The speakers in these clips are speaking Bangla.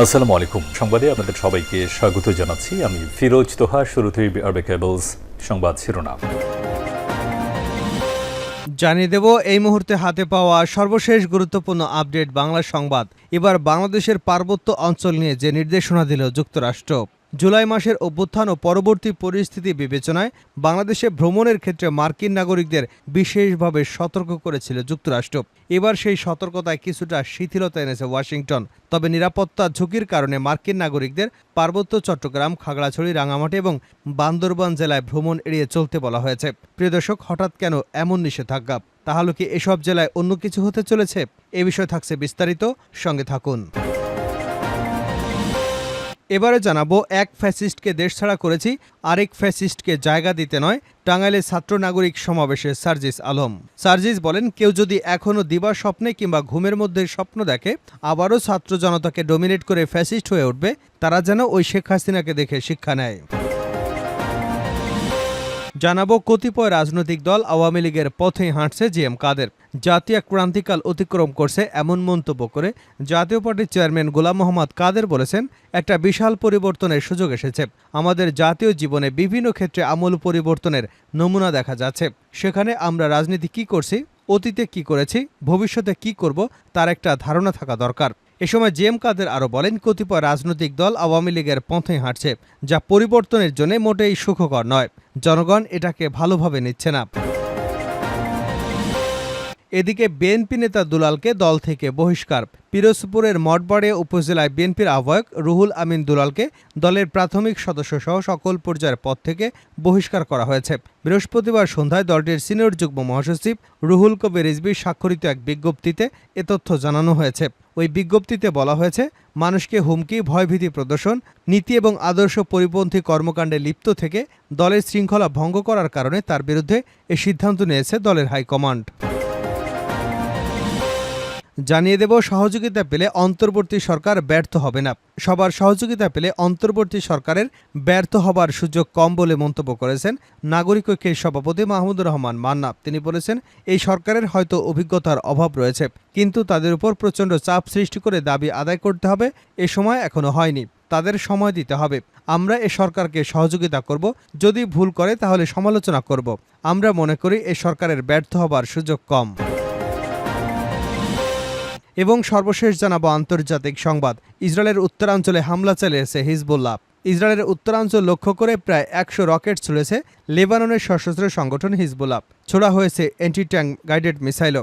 আসসালামু আলাইকুম। সংবাদে আপনাদের সবাইকে স্বাগত জানাচ্ছি। আমি ফিরোজ তোহা, শুরুতেই আরবে কেবলস সংবাদ শিরোনাম। জানিয়ে দেব, এই মুহূর্তে হাতে পাওয়া সর্বশেষ গুরুত্বপূর্ণ আপডেট বাংলা সংবাদ। এবার বাংলাদেশের পার্বত্য অঞ্চল নিয়ে যে নির্দেশনা দিল যুক্তরাষ্ট্র। জুলাই মাসের অভ্যুত্থান ও পরবর্তী পরিস্থিতি বিবেচনায় বাংলাদেশে ভ্রমণের ক্ষেত্রে মার্কিন নাগরিকদের বিশেষভাবে সতর্ক করেছিল যুক্তরাষ্ট্র। এবার সেই সতর্কতায় কিছুটা শিথিলতা এনেছে ওয়াশিংটন। তবে নিরাপত্তা ঝুঁকির কারণে মার্কিন নাগরিকদের পার্বত্য চট্টগ্রাম, খাগড়াছড়ি, রাঙামাটি এবং বান্দরবান জেলায় ভ্রমণ এড়িয়ে চলতে বলা হয়েছে। প্রিয় দর্শক, হঠাৎ কেন এমন নিষেধাজ্ঞা? তাহলে কি এসব জেলায় অন্য কিছু হতে চলেছে? এ বিষয়ে থাকছে বিস্তারিত। সঙ্গে থাকুন। এবারে জানাব, এক ফ্যাসিস্টকে দেশ ছাড়া করেছি, আরেক ফ্যাসিস্টকে জায়গা দিতে নয়, টাঙ্গাইলে ছাত্র নাগরিক সমাবেশে সার্জিস আলম। সার্জিস বলেন, কেউ যদি এখনও দিবা স্বপ্নে কিংবা ঘুমের মধ্যে স্বপ্ন দেখে, আবারও ছাত্র জনতাকে ডোমিনেট করে ফ্যাসিস্ট হয়ে উঠবে, তারা যেন ওই শেখ হাসিনাকে দেখে শিক্ষা নেয়। জানাব কতিপয় রাজনৈতিক দল আওয়ামী লীগের পথে হাঁটছে জি এম কাদের। জাতীয় ক্রান্তিকাল অতিক্রম করছে এমন মন্তব্য করে জাতীয় পার্টির চেয়ারম্যান গোলাম মোহাম্মদ কাদের বলেছেন, একটা বিশাল পরিবর্তনের সুযোগ এসেছে। আমাদের জাতীয় জীবনে বিভিন্ন ক্ষেত্রে আমূল পরিবর্তনের নমুনা দেখা যাচ্ছে। সেখানে আমরা রাজনীতি কি করছি, অতীতে কি করেছি, ভবিষ্যতে কি করব, তার একটা ধারণা থাকা দরকার। এ সময় জেম কাদের আরও বলেন, কতিপয় রাজনৈতিক দল আওয়ামী লীগের পথে হাঁটছে, যা পরিবর্তনের জন্য মোটেই সুখকর নয়। জনগণ এটাকে ভালোভাবে নিচ্ছে না। এদিকে বিএনপি নেতা দুলালকে দল থেকে বহিষ্কার। পিরোজপুরের মঠবাড়ে উপজেলায় বিএনপির আহ্বায়ক রুহুল আমিন দুলালকে দলের প্রাথমিক সদস্য সহ সকল পর্যায়ের পদ থেকে বহিষ্কার করা হয়েছে। বৃহস্পতিবার সন্ধ্যায় দলটির সিনিয়র যুগ্ম মহাসচিব রুহুল কবির রিজভি স্বাক্ষরিত এক বিজ্ঞপ্তিতে এ তথ্য জানানো হয়েছে। ওই বিজ্ঞপ্তিতে বলা হয়েছে, মানুষকে হুমকি, ভয়ভীতি প্রদর্শন, নীতি এবং আদর্শ পরিপন্থী কর্মকাণ্ডে লিপ্ত থেকে দলের শৃঙ্খলা ভঙ্গ করার কারণে তার বিরুদ্ধে এ সিদ্ধান্ত নিয়েছে দলের হাইকমান্ড। জানিয়ে দেব, সহযোগিতা পেলে অন্তর্বর্তী সরকার ব্যর্থ হবে না। সবার সহযোগিতা পেলে অন্তর্বর্তী সরকারের ব্যর্থ হবার সুযোগ কম বলে মন্তব্য করেছেন নাগরিক ঐক্যের সভাপতি মাহমুদুর রহমান মান্না। তিনি বলেছেন, এই সরকারের হয়তো অভিজ্ঞতার অভাব রয়েছে, কিন্তু তাদের উপর প্রচণ্ড চাপ সৃষ্টি করে দাবি আদায় করতে হবে, এ সময় এখনও হয়নি। তাদের সময় দিতে হবে। আমরা এ সরকারকে সহযোগিতা করব, যদি ভুল করে তাহলে সমালোচনা করব। আমরা মনে করি, এ সরকারের ব্যর্থ হবার সুযোগ কম। এবং সর্বশেষ জানাব আন্তর্জাতিক সংবাদ। ইসরায়েলের উত্তরাঞ্চলে হামলা চালিয়েছে হিজবুল্লাহ। ইসরায়েলের উত্তরাঞ্চল লক্ষ্য করে প্রায় একশো রকেট ছুড়েছে লেবাননের সশস্ত্র সংগঠন হিজবুল্লাহ। ছোড়া হয়েছে অ্যান্টি ট্যাঙ্ক গাইডেড মিসাইলও।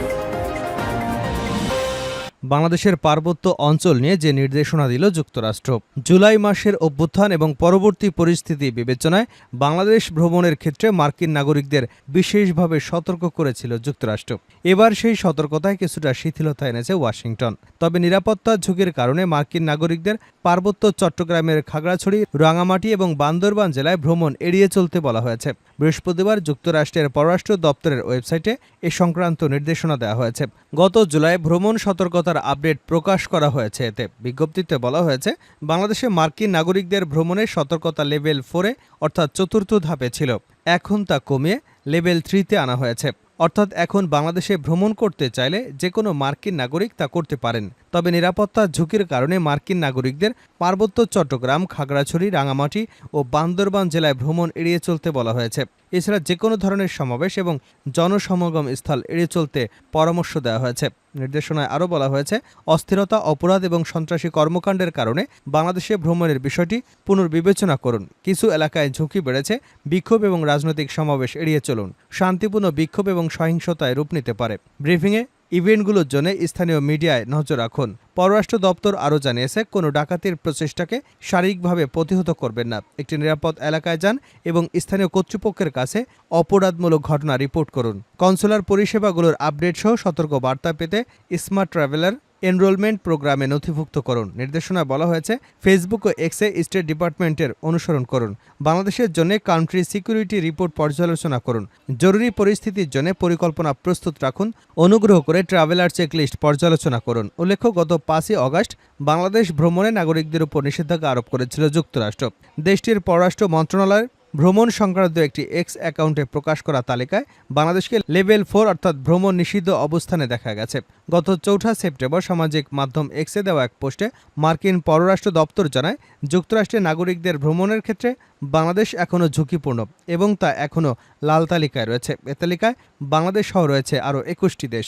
বাংলাদেশের পার্বত্য অঞ্চল নিয়ে যে নির্দেশনা দিল যুক্তরাষ্ট্র। জুলাই মাসের অভ্যুত্থান এবং পরবর্তী পরিস্থিতি বিবেচনায় বাংলাদেশ ভ্রমণের ক্ষেত্রে মার্কিন নাগরিকদের বিশেষভাবে সতর্ক করেছিল যুক্তরাষ্ট্র। এবার সেই সতর্কতায় কিছুটা শিথিলতা এনেছে ওয়াশিংটন। তবে নিরাপত্তা ঝুঁকির কারণে মার্কিন নাগরিকদের পার্বত্য চট্টগ্রামের খাগড়াছড়ি, রাঙামাটি এবং বান্দরবান জেলায় ভ্রমণ এড়িয়ে চলতে বলা হয়েছে। বৃহস্পতিবার যুক্তরাষ্ট্রের পররাষ্ট্র দপ্তরের ওয়েবসাইটে এ সংক্রান্ত নির্দেশনা দেওয়া হয়েছে। গত জুলাই ভ্রমণ সতর্কতার আপডেট প্রকাশ করা হয়েছে এতে। বিজ্ঞপ্তিতে বলা হয়েছে, বাংলাদেশে মার্কিন নাগরিকদের ভ্রমণের সতর্কতা লেভেল ফোরে অর্থাৎ চতুর্থ ধাপে ছিল। এখন তা কমিয়ে লেভেল থ্রিতে আনা হয়েছে। অর্থাৎ এখন বাংলাদেশে ভ্রমণ করতে চাইলে যে কোনো মার্কিন নাগরিক তা করতে পারেন। তবে নিরাপত্তা ঝুঁকির কারণে মার্কিন নাগরিকদের পার্বত্য চট্টগ্রাম, খাগড়াছড়ি, রাঙামাটি ও বান্দরবান জেলায় ভ্রমণ এড়িয়ে চলতে বলা হয়েছে। এছাড়া যে কোনো ধরনের সমাবেশ এবং জনসমাগম স্থল এড়িয়ে চলতে পরামর্শ দেওয়া হয়েছে। নির্দেশনায় আরও বলা হয়েছে, অস্থিরতা, অপরাধ এবং সন্ত্রাসী কর্মকাণ্ডের কারণে বাংলাদেশে ভ্রমণের বিষয়টি পুনর্বিবেচনা করুন। কিছু এলাকায় ঝুঁকি বেড়েছে, বিক্ষোভ এবং রাজনৈতিক সমাবেশ এড়িয়ে চলুন। শান্তিপূর্ণ বিক্ষোভ এবং সহিংসতায় রূপ নিতে পারে। ব্রিফিংয়ে ইভেন্টগুলোর জন্য স্থানীয় মিডিয়ায় নজর রাখুন। পররাষ্ট্র দপ্তর আরও জানিয়েছে, কোনো ডাকাতির প্রচেষ্টাকে শারীরিকভাবে প্রতিহত করবেন না। একটি নিরাপদ এলাকায় যান এবং স্থানীয় কর্তৃপক্ষের কাছে অপরাধমূলক ঘটনা রিপোর্ট করুন। কনসুলার পরিষেবাগুলোর আপডেট সহ সতর্ক বার্তা পেতে স্মার্ট ট্রাভেলার এনরোলমেন্ট প্রোগ্রামে নথিভুক্ত করুন নির্দেশনায় বলা হয়েছে, ফেসবুক ও এক্সে স্টেট ডিপার্টমেন্টের অনুসরণ করুন। বাংলাদেশের জন্য কান্ট্রি সিকিউরিটি রিপোর্ট পর্যালোচনা করুন। জরুরি পরিস্থিতির জন্য পরিকল্পনা প্রস্তুত রাখুন। অনুগ্রহ করে ট্রাভেলার চেকলিস্ট পর্যালোচনা করুন। উল্লেখ্য, গত পাঁচই অগাস্ট বাংলাদেশ ভ্রমণে নাগরিকদের উপর নিষেধাজ্ঞা আরোপ করেছিল যুক্তরাষ্ট্র। দেশটির পররাষ্ট্র মন্ত্রণালয় ভ্রমণ সংক্রান্ত একটি এক্স অ্যাকাউন্টে প্রকাশ করা তালিকায় বাংলাদেশকে লেভেল ফোর অর্থাৎ ভ্রমণ নিষিদ্ধ অবস্থানে দেখা গেছে। গত চৌঠা সেপ্টেম্বর সামাজিক মাধ্যম এক্সে দেওয়া এক পোস্টে মার্কিন পররাষ্ট্র দপ্তর জানায় যুক্তরাষ্ট্রের নাগরিকদের ভ্রমণের ক্ষেত্রে বাংলাদেশ এখনও ঝুঁকিপূর্ণ এবং তা এখনও লাল তালিকায় রয়েছে। এ তালিকায় বাংলাদেশ সহ রয়েছে আরও একুশটি দেশ।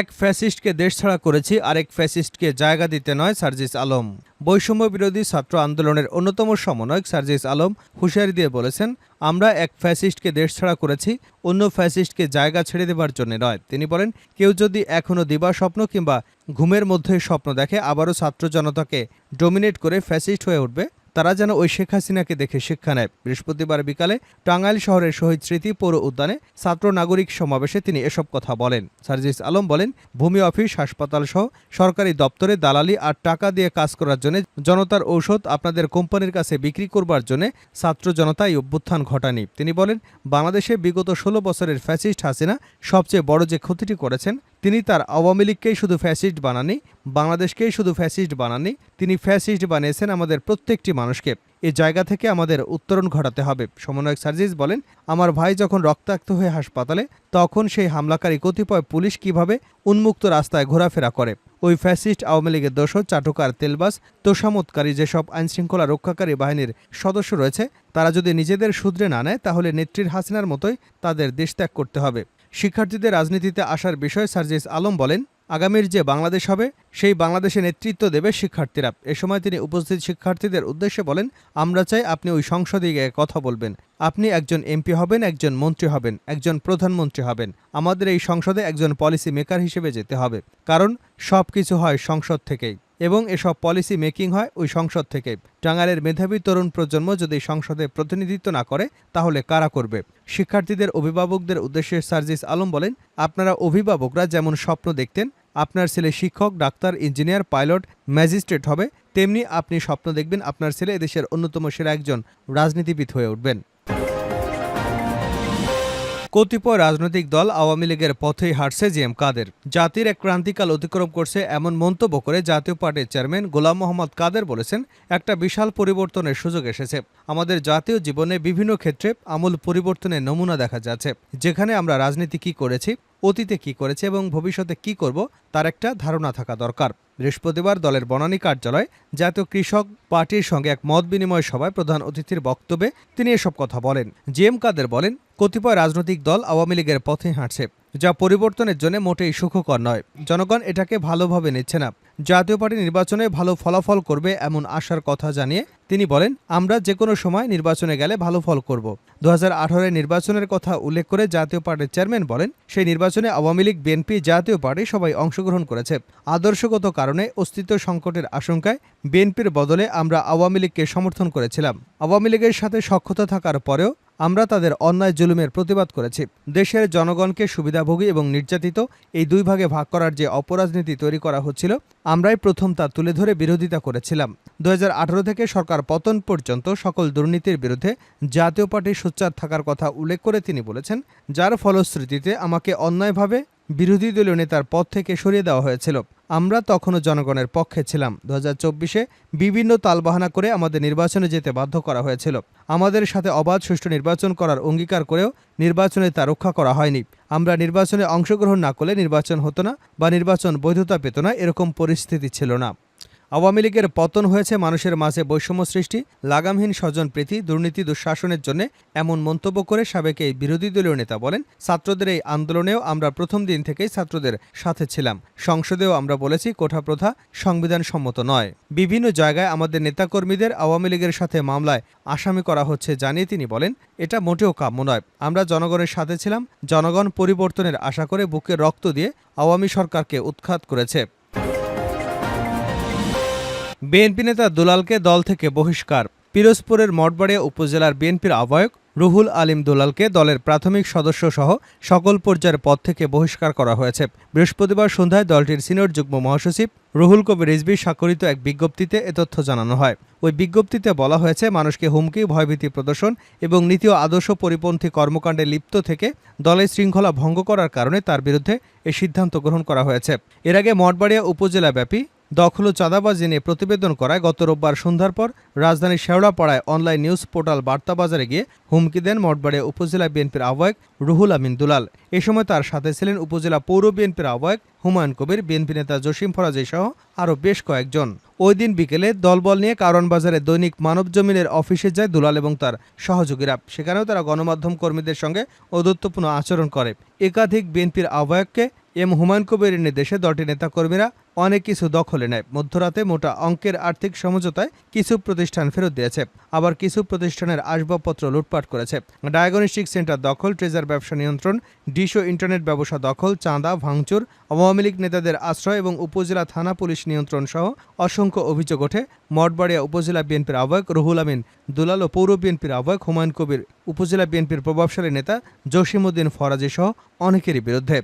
এক ফ্যাসিস্টকে দেশ ছাড়া করেছি, আরেক ফ্যাসিস্টকে জায়গা দিতে নয়, সার্জিস আলম। বৈষম্য বিরোধী ছাত্র আন্দোলনের অন্যতম সমন্বয়ক সার্জিস আলম হুঁশিয়ারি দিয়ে বলেছেন, আমরা এক ফ্যাসিস্টকে দেশ ছাড়া করেছি, অন্য ফ্যাসিস্টকে জায়গা ছেড়ে দেবার জন্য নয়। তিনি বলেন, কেউ যদি এখনও দিবা স্বপ্ন কিংবা ঘুমের মধ্যে স্বপ্ন দেখে, আবারও ছাত্র জনতাকে ডোমিনেট করে ফ্যাসিস্ট হয়ে উঠবে তারা যেন ওই শেখ হাসিনাকে দেখে শিক্ষা নেয়। বৃহস্পতিবার বিকালে টাঙ্গাইল শহরের শহীদ স্মৃতি পৌর উদ্যানে ছাত্র নাগরিক সমাবেশে তিনি এসব কথা বলেন। সার্জিস আলম বলেন, ভূমি অফিস, হাসপাতাল সহ সরকারি দপ্তরে দালালি আর টাকা দিয়ে কাজ করার জন্য জনতার ঔষধ আপনাদের কোম্পানির কাছে বিক্রি করবার জন্য ছাত্র জনতা এই অভ্যুত্থান ঘটানি। তিনি বলেন, বাংলাদেশে বিগত ষোলো বছরের ফ্যাসিস্ট হাসিনা সবচেয়ে বড় যে ক্ষতিটি করেছেন তিনি তার আওয়ামী লীগকেই শুধু ফ্যাসিস্ট বানাননি, বাংলাদেশকেই শুধু ফ্যাসিস্ট বানানি তিনি ফ্যাসিস্ট বানিয়েছেন আমাদের প্রত্যেকটি মানুষকে। এ জায়গা থেকে আমাদের উত্তরণ ঘটাতে হবে। সমন্বয়ক সার্জিস বলেন, আমার ভাই যখন রক্তাক্ত হয়ে হাসপাতালে, তখন সেই হামলাকারী কতিপয় পুলিশ কীভাবে উন্মুক্ত রাস্তায় ঘোরাফেরা করে? ওই ফ্যাসিস্ট আওয়ামী লীগের দোষর চাটুকার তেলবাস তোষামতকারী যেসব আইনশৃঙ্খলা রক্ষাকারী বাহিনীর সদস্য রয়েছে, তারা যদি নিজেদের শুধরে না নেয়, তাহলে নেত্রীর হাসিনার মতোই তাদের দেশত্যাগ করতে হবে। শিক্ষার্থীদের রাজনীতিতে আসার বিষয়ে সার্জিস আলম বলেন, আগামীর যে বাংলাদেশ হবে, সেই বাংলাদেশে নেতৃত্ব দেবে শিক্ষার্থীরা। এ সময় তিনি উপস্থিত শিক্ষার্থীদের উদ্দেশ্যে বলেন, আমরা চাই আপনি ওই সংসদে গিয়ে কথা বলবেন। আপনি একজন এমপি হবেন, একজন মন্ত্রী হবেন, একজন প্রধানমন্ত্রী হবেন। আমাদের এই সংসদে একজন পলিসি মেকার হিসেবে যেতে হবে। কারণ সব কিছু হয় সংসদ থেকেই। এবং এসব পলিসি মেকিং হয় ওই সংসদ থেকে। টাঙ্গাইলের মেধাবী তরুণ প্রজন্ম যদি সংসদে প্রতিনিধিত্ব না করে, তাহলে কারা করবে? শিক্ষার্থীদের অভিভাবকদের উদ্দেশ্যে সার্জিস আলম বলেন, আপনারা অভিভাবকরা যেমন স্বপ্ন দেখতেন, আপনার ছেলে শিক্ষক, ডাক্তার, ইঞ্জিনিয়ার, পাইলট, ম্যাজিস্ট্রেট হবে, তেমনি আপনি স্বপ্ন দেখবেন আপনার ছেলে এদেশের অন্যতম সেরা একজন রাজনীতিবিদ হয়ে উঠবেন। কতিপয় রাজনৈতিক দল আওয়ামী লীগের পথেই হাঁটছে জি এম কাদের। জাতির এক ক্রান্তিকাল অতিক্রম করছে এমন মন্তব্য করে জাতীয় পার্টির চেয়ারম্যান গোলাম মোহাম্মদ কাদের বলেছেন, একটা বিশাল পরিবর্তনের সুযোগ এসেছে। আমাদের জাতীয় জীবনে বিভিন্ন ক্ষেত্রে আমূল পরিবর্তনের নমুনা দেখা যাচ্ছে, যেখানে আমরা রাজনীতি কী করেছি অতীতে কি করেছে এবং ভবিষ্যতে কি করব তার একটা ধারণা থাকা দরকার। বৃহস্পতিবার দলের বনানী কার্যালয় জাতীয় কৃষক পার্টির সঙ্গে এক মত বিনিময় সভায় প্রধান অতিথির বক্তব্যে তিনি এসব কথা বলেন। জি এম কাদের বলেন, কতিপয় রাজনৈতিক দল আওয়ামী লীগের পথে হাঁটছে। যা পরিবর্তনের জন্য মোটেই সুখকর নয়। জনগণ এটাকে ভালোভাবে নিচ্ছে না। জাতীয় পার্টি নির্বাচনে ভালো ফলাফল করবে এমন আশার কথা জানিয়ে তিনি বলেন, আমরা যে কোনো সময় নির্বাচনে গেলে ভালো ফল করব। দু হাজার নির্বাচনের কথা উল্লেখ করে জাতীয় পার্টির চেয়ারম্যান বলেন, সেই নির্বাচনে আওয়ামী লীগ, বিএনপি জাতীয় পার্টি সবাই অংশগ্রহণ করেছে। আদর্শগত কারণে অস্তিত্ব সংকটের আশঙ্কায় বিএনপির বদলে আমরা আওয়ামী লীগকে সমর্থন করেছিলাম। আওয়ামী লীগের সাথে সক্ষতা থাকার পরেও আমরা তাদের অন্যায় জুলুমের প্রতিবাদ করেছি। দেশের জনগণকে সুবিধাভোগী এবং নির্যাতিত এই দুই ভাগে ভাগ করার যে অপরাজনীতি তৈরি করা হচ্ছিল, আমরাই প্রথম তা তুলে ধরে বিরোধিতা করেছিলাম। দু হাজার আঠারো থেকে সরকার পতন পর্যন্ত সকল দুর্নীতির বিরুদ্ধে জাতীয় পার্টি সোচ্চার থাকার কথা উল্লেখ করে তিনি বলেছেন, যার ফলশ্রুতিতে আমাকে অন্যায়ভাবে বিরোধী দলীয় নেতার পদ থেকে সরিয়ে দেওয়া হয়েছিল। আমরা তখনও জনগণের পক্ষে ছিলাম। দু হাজার চব্বিশে বিভিন্ন তালবাহানা করে আমাদের নির্বাচনে যেতে বাধ্য করা হয়েছিল। আমাদের সাথে অবাধ সুষ্ঠু নির্বাচন করার অঙ্গীকার করেও নির্বাচনে তা রক্ষা করা হয়নি। আমরা নির্বাচনে অংশগ্রহণ না করলে নির্বাচন হতো না বা নির্বাচন বৈধতা পেত না, এরকম পরিস্থিতি ছিল না। আওয়ামী লীগের পতন হয়েছে মানুষের মাঝে বৈষম্য সৃষ্টি, লাগামহীন স্বজন প্রীতি, দুর্নীতি, দুঃশাসনের জন্য এমন মন্তব্য করে সাবেক এই বিরোধী দলীয় নেতা বলেন, ছাত্রদের এই আন্দোলনেও আমরা প্রথম দিন থেকেই ছাত্রদের সাথে ছিলাম। সংসদেও আমরা বলেছি, কোঠা প্রথা সংবিধান সম্মত নয়। বিভিন্ন জায়গায় আমাদের নেতাকর্মীদের আওয়ামী লীগের সাথে মামলায় আসামি করা হচ্ছে জানিয়ে তিনি বলেন, এটা মোটেও কাম্য নয়। আমরা জনগণের সাথে ছিলাম, জনগণ পরিবর্তনের আশা করে বুকে রক্ত দিয়ে আওয়ামী সরকারকে উৎখাত করেছে। বিএনপি নেতা দুলালকে দল থেকে বহিষ্কার। পিরোজপুরের মঠবাড়িয়া উপজেলার বিএনপির আহ্বায়ক রুহুল আলিম দুলালকে দলের প্রাথমিক সদস্য সহ সকল পর্যায়ের পদ থেকে বহিষ্কার করা হয়েছে। বৃহস্পতিবার সন্ধ্যায় দলটির সিনিয়র যুগ্ম মহাসচিব রুহুল কবির রিজভি স্বাক্ষরিত এক বিজ্ঞপ্তিতে এ তথ্য জানানো হয়। ওই বিজ্ঞপ্তিতে বলা হয়েছে, মানুষকে হুমকি, ভয়ভীতি প্রদর্শন এবং নীতি ও আদর্শ পরিপন্থী কর্মকাণ্ডে লিপ্ত থেকে দলের শৃঙ্খলা ভঙ্গ করার কারণে তার বিরুদ্ধে এ সিদ্ধান্ত গ্রহণ করা হয়েছে। এর আগে মঠবাড়িয়া উপজেলাব্যাপী দখল ও চাঁদাবাজি নিয়ে প্রতিবেদন করায় গত রোববার সন্ধ্যার পর রাজধানীর শেওড়াপাড়ায় অনলাইন নিউজ পোর্টাল বার্তা বাজারে গিয়ে হুমকি দেন মঠবাড়িয়া উপজেলা বিএনপির আহ্বায়ক রুহুল আমিন দুলাল। এ সময় তার সাথে ছিলেন উপজেলা পৌর বিএনপির আহ্বায়ক হুমায়ুন কবির, বিএনপি নেতা জসিম ফরাজি সহ আরও বেশ কয়েকজন। ওই দিন বিকেলে দলবল নিয়ে কারণ বাজারে দৈনিক মানব জমিনের অফিসে যায় দুলাল এবং তার সহযোগীরা। সেখানেও তারা গণমাধ্যম কর্মীদের সঙ্গে ঔদত্যপূর্ণ আচরণ করে। একাধিক বিএনপির আহ্বায়ককে এম হুমায়ুন কবিরের নির্দেশে দলটির নেতাকর্মীরা অনেক কিছু দখলে নেয়। মধ্যরাতে মোটা অঙ্কের আর্থিক সমঝোতায় কিছু প্রতিষ্ঠান ফেরত দিয়েছে। আবার কিছু প্রতিষ্ঠানের আসবাবপত্র লুটপাট করেছে। ডায়াগনস্টিক সেন্টার দখল, ট্রেজার ব্যবসা নিয়ন্ত্রণ, ডিশো ইন্টারনেট ব্যবসা দখল, চাঁদা, ভাঙচুর, আওয়ামী লীগ নেতাদের আশ্রয় এবং উপজেলা থানা পুলিশ নিয়ন্ত্রণ সহ অসংখ্য অভিযোগ ওঠে। মঠবাড়িয়া উপজেলা বিএনপির আহ্বায়ক রুহুল আমিন, দুলাল ও পৌর বিএনপির আহ্বায়ক হুমায়ুন কবির, উপজেলা বিএনপির প্রভাবশালী নেতা জসিমউদ্দিন ফরাজি সহ অনেকেরই বিরুদ্ধে।